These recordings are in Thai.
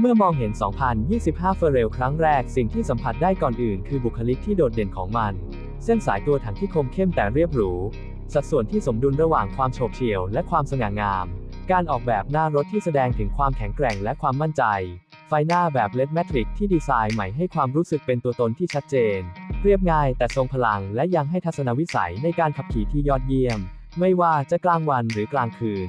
เมื่อมองเห็น 2025 เฟอร์เรลครั้งแรกสิ่งที่สัมผัสได้ก่อนอื่นคือบุคลิกที่โดดเด่นของมัน เส้นสายตัวถังที่คมเข้มแต่เรียบหรู สัดส่วนที่สมดุลระหว่างความโฉบเฉี่ยวและความสง่างาม การออกแบบหน้ารถที่แสดงถึงความแข็งแกร่งและความมั่นใจ ไฟหน้าแบบเลดแมทริกที่ดีไซน์ใหม่ให้ความรู้สึกเป็นตัวตนที่ชัดเจน เรียบง่ายแต่ทรงพลังและยังให้ทัศนวิสัยในการขับขี่ที่ยอดเยี่ยม ไม่ว่าจะกลางวันหรือกลางคืน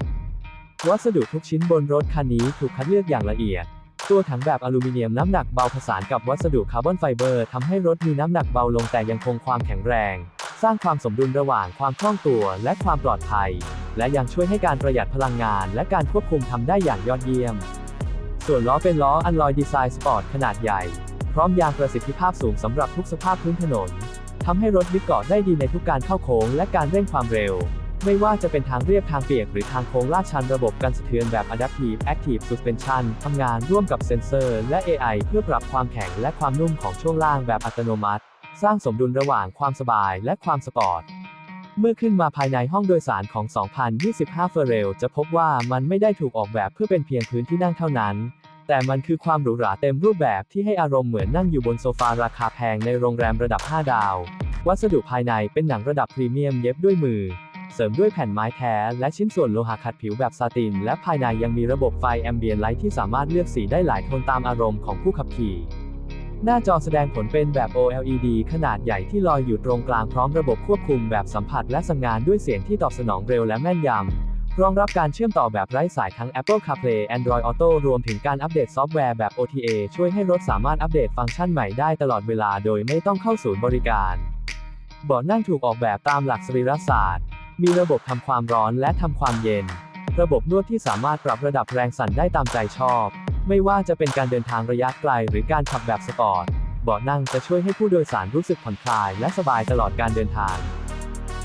วัสดุทุกชิ้นบนรถคันนี้ถูกคัดเลือกอย่างละเอียด ตัวถังแบบอลูมิเนียมน้ำหนักเบาผสานกับวัสดุคาร์บอนไฟเบอร์ทำให้รถมีน้ำหนักเบาลงแต่ยังคงความแข็งแรง สร้างความสมดุลระหว่างความคล่องตัวและความปลอดภัย และยังช่วยให้การประหยัดพลังงานและการควบคุมทำได้อย่างยอดเยี่ยม ส่วนล้อเป็นล้ออันลอยดีไซน์สปอร์ตขนาดใหญ่ พร้อมยางประสิทธิภาพสูงสำหรับทุกสภาพพื้นถนนทำให้รถยึดเกาะได้ดีในทุกการเข้าโค้งและการเร่งความเร็ว ไม่ว่าจะเป็นทางเรียบทางเปียกหรือทางโค้งลาดชันระบบกันสะเทือนแบบ Adaptive Active Suspension ทำงานร่วมกับเซ็นเซอร์และ AI เพื่อปรับความแข็งและความนุ่มของช่วงล่างแบบอัตโนมัติ สร้างสมดุลระหว่างความสบายและความสปอร์ต เมื่อขึ้นมาภายในห้องโดยสารของ 2025เฟอร์เรลจะพบว่ามันไม่ได้ถูกออกแบบเพื่อเป็นเพียงพื้นที่นั่งเท่านั้น แต่มันคือความหรูหราเต็มรูปแบบที่ให้อารมณ์เหมือนนั่งอยู่บนโซฟาราคาแพงในโรงแรมระดับ 5 ดาว วัสดุภายในเป็นหนังระดับพรีเมียมเย็บด้วยมือ เสริมด้วยแผ่นไม้แท้ และชิ้นส่วนโลหะขัดผิวแบบซาติน และภายในยังมีระบบไฟแอมเบียนไลท์ที่สามารถเลือกสีได้หลายโทนตามอารมณ์ของผู้ขับขี่ หน้าจอแสดงผลเป็นแบบ OLED ขนาดใหญ่ที่ลอยอยู่ตรงกลางพร้อมระบบควบคุมแบบสัมผัสและสั่งงานด้วยเสียงที่ตอบสนองเร็วและแม่นยำ รองรับการเชื่อมต่อแบบไร้สายทั้ง Apple CarPlay Android Auto รวมถึงการอัปเดตซอฟต์แวร์แบบ OTA ช่วยให้รถสามารถอัปเดตฟังก์ชันใหม่ได้ตลอดเวลาโดยไม่ต้องเข้าศูนย์บริการเบาะนั่งถูกออกแบบตามหลักสรีรศาสตร์ มีระบบทำความร้อนและทำความเย็น ระบบนวดที่สามารถปรับระดับแรงสั่นได้ตามใจชอบ ไม่ว่าจะเป็นการเดินทางระยะไกลหรือการขับแบบสปอร์ต เบาะนั่งจะช่วยให้ผู้โดยสารรู้สึกผ่อนคลายและสบายตลอดการเดินทาง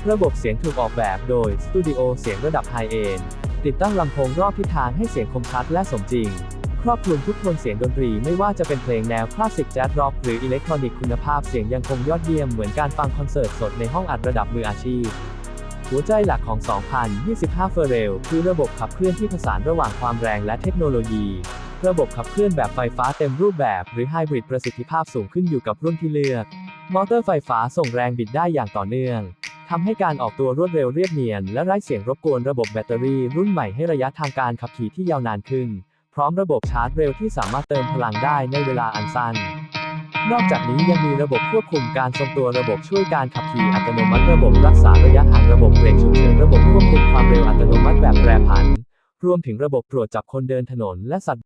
ระบบเสียงถูกออกแบบโดยสตูดิโอเสียงระดับไฮเอนติดตั้งลำโพงรอบทิศทางให้เสียงคมชัดและสมจริง ครอบคลุมทุกโทนเสียงดนตรีไม่ว่าจะเป็นเพลงแนวคลาสสิกแจ๊สร็อกหรืออิเล็กทรอนิกส์คุณภาพเสียงยังคงยอดเยี่ยมเหมือนการฟังคอนเสิร์ตสดในห้องอัดระดับมืออาชีพ หัวใจหลักของ 2025 เฟอร์เรลคือระบบขับเคลื่อนที่ผสานระหว่างความแรงและเทคโนโลยี ระบบขับเคลื่อนแบบไฟฟ้าเต็มรูปแบบ หรือไฮบริดประสิทธิภาพสูงขึ้นอยู่กับรุ่นที่เลือก มอเตอร์ไฟฟ้าส่งแรงบิดได้อย่างต่อเนื่องทำให้การออกตัวรวดเร็วเรียบเนียน และไร้เสียงรบกวนระบบแบตเตอรี่รุ่นใหม่ให้ระยะทางการขับขี่ที่ยาวนานขึ้น พร้อมระบบชาร์จเร็วที่สามารถเติมพลังได้ในเวลาอันสั้น นอกจากนี้ยังมีระบบควบคุมการทรงตัวระบบช่วยการขับขี่อัตโนมัติระบบรักษาระยะห่างระบบเบรกฉุกเฉินระบบควบคุมความเร็วอัตโนมัติแบบแปรผัน รวมถึงระบบตรวจจับคนเดินถนนและสัตว์